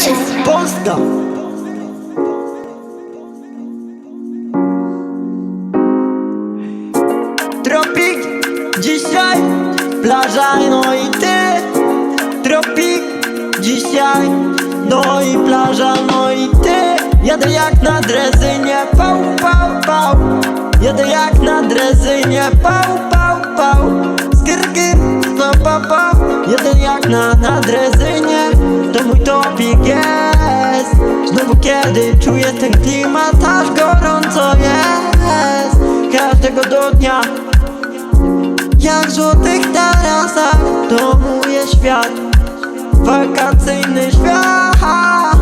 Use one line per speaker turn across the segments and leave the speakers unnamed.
Polska Tropik Dzisiaj plaża no i ty. Tropik Dzisiaj No i plaża no i ty. Jadę jak na drezynie Pał, pał, pał. Jadę jak na drezynie Pał, pał, pał. Skir, gir, no pa, pa. Jadę jak na, na drezynie kiedy czuję ten klimat Aż gorąco jest. Każdego do dnia jak w złotych tarasach To mój świat. Wakacyjny świat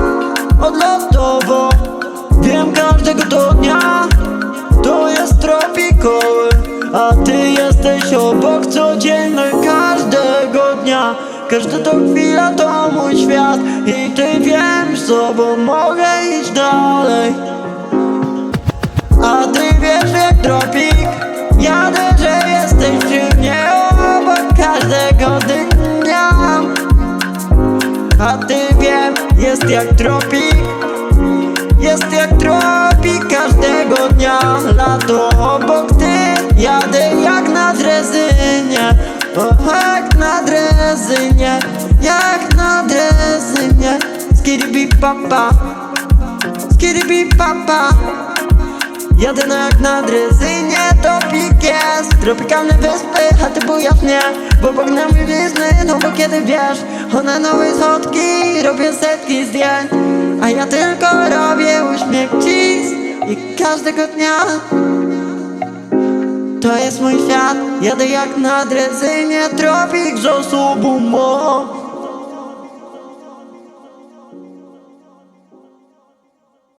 Odlotowo Wiem każdego do dnia. To jest tropikoły A ty jesteś obok codzienny Każdego dnia. Każda to chwila to mój świat I ty wiem sobą A ty wiem, jest jak tropik. Jest jak tropik każdego dnia. Lato obok ty, jadę jak na drezynie O, jak na drezynie Jak na drezynie Skiribi papa Skiribi papa. Jadę na jak na drezynie, topik jest Tropikalne wyspy, chaty bujawnie Bo pognam gwizny, no bo kiedy wiesz One nowe schodki, robię setki zdjęć. A ja tylko robię uśmiech cheese I każdego dnia. To jest mój świat Jadę jak na drezynie, tropik osobą mo